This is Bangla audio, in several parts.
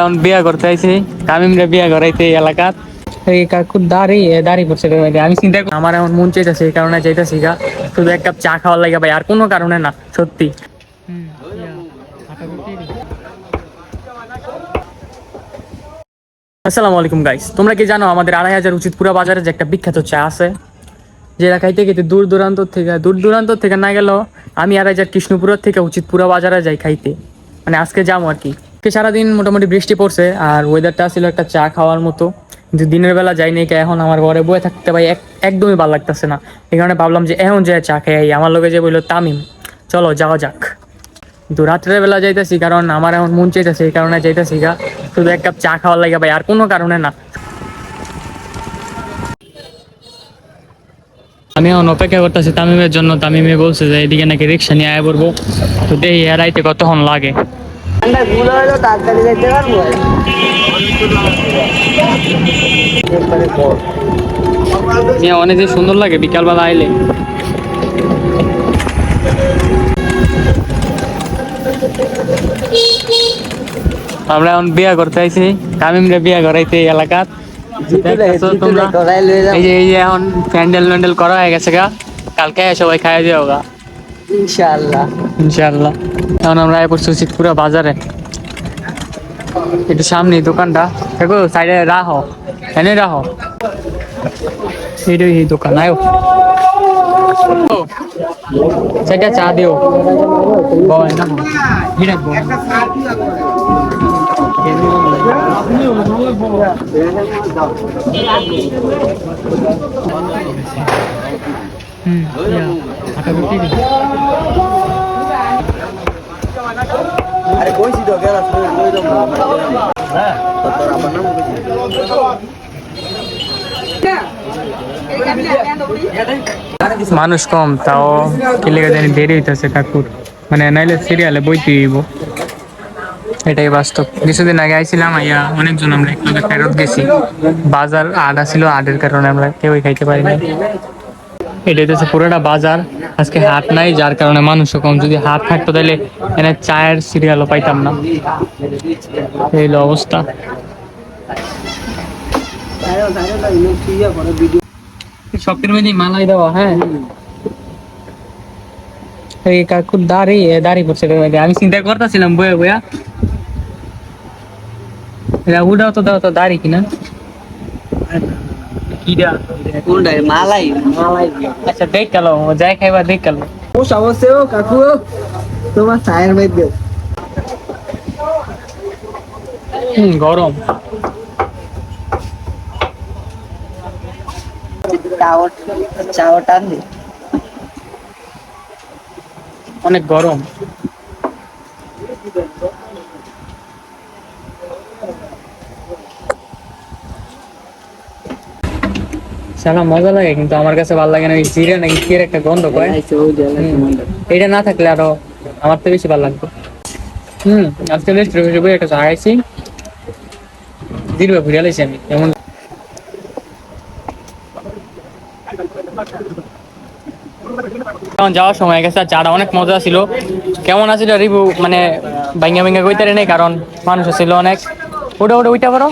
এখন বিয়া করতে আইছি। বিয়া করাইতে এলাকাত এই দাড়ি দাড়ি আমি চিন্তা আমার মন চাইতেছে, এই কারণে চাইতেছি গা। শুধু এক কাপ চা খাওয়ার লাগে ভাই, আর কোনো কারণে না, সত্যি। আসসালামু আলাইকুম গাইস তোমরা কি জানো, আমাদের আড়াই হাজার উচিত পুরা বাজারে যে একটা বিখ্যাত চা আছে, যেটা খাইতে খেতে দূর দূরান্ত থেকে দূর দূরান্ত থেকে না গেলেও আমি আড়াই হাজার কৃষ্ণপুরের থেকে উচিত পুরা বাজারে যাই খাইতে। মানে আজকে যাব আর কি। সারাদিন মোটামুটি বৃষ্টি পড়ছে, আর ওয়েদারটা ছিল একটা চা খাওয়ার মতো। কিন্তু দিনের বেলা যাই নাই এখন আমার ঘরে বয়ে থাকতে ভাই এক- একদমই ভালো লাগতেছে না। এই কারণে ভাবলাম যে এখন যে চা খাই, আমার লোকে যে বলল তামিম। চলো যাওয়া যাক। কিন্তু রাত্রের বেলা যাইতেছি, কারণ আমার এখন মন চাইতেছে, এই কারণে যাইতেছি গা। শুধু এক কাপ চা খাওয়ার লাগে ভাই, আর কোনো কারণে না। আমি এখন অপেক্ষা করতেছি তামিমের জন্য। তামিমে বলছে যে এদিকে নাকি রিক্সা নিয়ে আয় পড়ব। তো দেখি এরাইতে কতক্ষণ লাগে। ঠান্ডা গুলো হলো তাড়াতাড়ি যেতে পারব। অনেক যে সুন্দর লাগে বিকালবেলা আইলে। আমরা এখন বিয়া করতে আইছি তামিমরে বিয়া করাইতে এই যাব। এই যে এই যে এখন প্যান্ডেল ম্যান্ডেল করা হয়ে গেছে গা। কালকে সবাই খাই দিও গা। ইনশাআল্লাহ। ইনশাআল্লাহ। এখন আমরা আয় পড়ছি উচিতপুরা বাজারে। একটু সামনে দোকানটা। দেখো সাইডে রাহো। এনে রাহো। এইটাই এই দোকান, আয়ো। সেটা চা দিও। হুম আটা তোর আমার নাম মানুষ কম, তাও কি জানি দেরি হইতেছে কাকুর। মানে নাইলে সিরিয়ালে বইতে হইব এটাই বাস্তব। কিছুদিন আগে আইছিলাম আইয়া অনেকজন আমরা একলগে ফেরত গেছি। বাজার আডা ছিল, আডের কারণে আমরা কেউই খাইতে পারি না এটা হচ্ছে পুরোটা বাজার। আজকে হাট নাই, যার কারণে মানুষও কম। যদি হাট থাকতো তাহলে এনে চায়ের সিরিয়ালও পাইতাম না। এই অবস্থা। শখের মধ্যে মালাই দেওয়া হ্যাঁ। এই কাকুর দাড়ি দাড়ি পড়ছে আমি চিন্তা করতেছিলাম বয়া বয়া উড়াও তো দাও তো দাড়ি কিনা। কিরা? কোনটা মালাই। মালাই। আচ্ছা দেখ গেল যাই খাইবা দেখ গেল ও সমস্যা ও কাকু। তোমার মধ্যে। গরম। অনেক গরম। সালা মজা লাগে কিন্তু আমার কাছে ভালো লাগে না। ওই জিরা নাকি কি একটা গন্ধ কয় এটা না থাকলে আরও আমার তো বেশি ভালো লাগবে। হুম আজকে হিসেবে একটা ঘুরে আমি এমন তখন যাওয়ার সময় গেছে আর চাটা অনেক মজা ছিল। কেমন আছিল রিভিউ মানে ভাঙ্গা ভাঙ্গা কইতে নেই কারণ মানুষ ছিল অনেক। ওটা ওটা ওইটা পারো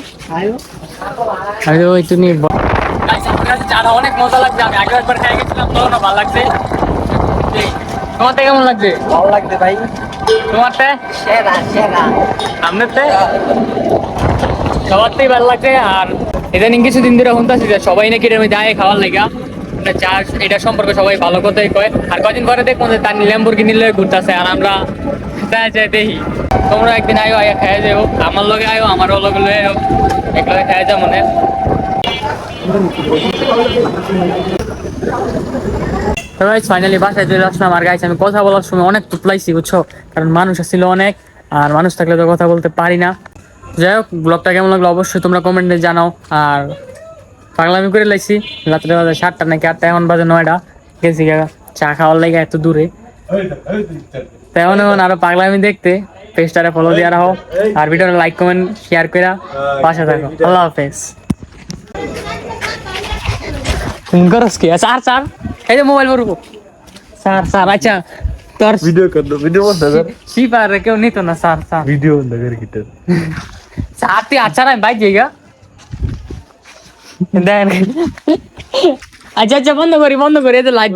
আমি তো একটু নিয়ে চাটা অনেক মজা লাগছে। আমি আগে একবার খাই গেছিলাম তখন ভালো লাগছে। তোমারটা কেমন লাগছে? ভালো লাগবে ভাই। তোমারটা? সেরা সেরা। আপনারতে সবারটাই ভালো লাগছে আর ইদানিং কিছুদিন ধরে শুনতেছি যে সবাই নাকি এর মধ্যে আয় খাওয়ার লেগা। মানে চা এটা সম্পর্কে সবাই ভালো কথাই কয়। আর কদিন পরে দেখব যে তার ল্যাম্বরগিনি লয়ে ঘুরতেছে আর আমরা যাই যাই দেখি। তোমরা একদিন আয়ো আয়া খাই যাও। আমার লগে আয়ো আমারও লগে লয়ে একলগে খাই যাও মনে ফাইনালি বাসায় চলে আসলাম। আর গাইস আমি কথা বলার সময় অনেক তুতলাইছি, বুঝছ? কারণ মানুষ ছিল অনেক, আর মানুষ থাকলে তো কথা বলতে পারি না। যাই হোক ব্লগটা কেমন লাগল অবশ্যই তোমরা কমেন্টে জানাও। আর পাগলামি করে লাইছি, রাত্রে বাজে সাতটা নাকি আটটা, এখন বাজে নয়টা। গেছি চা খাওয়ার লাগে এত দূরে। তো এখন এখন আরও পাগলামি দেখতে পেজটারে ফলো দিয়ে রাখো। আর ভিডিওটা লাইক কমেন্ট শেয়ার করে পাশে থাকো। আল্লাহ হাফেজ। गरज की चार चार हे मोबाईल बरोबर चार चार अच्छा तर व्हिडिओ करतो व्हिडिओ बंद कर शी पार केव नेतो ना चार चार व्हिडिओ बंद कर किटर चार ते आचार आहे पाहिजे का अच्छा अच्छा बंद करी बंद करी लाईट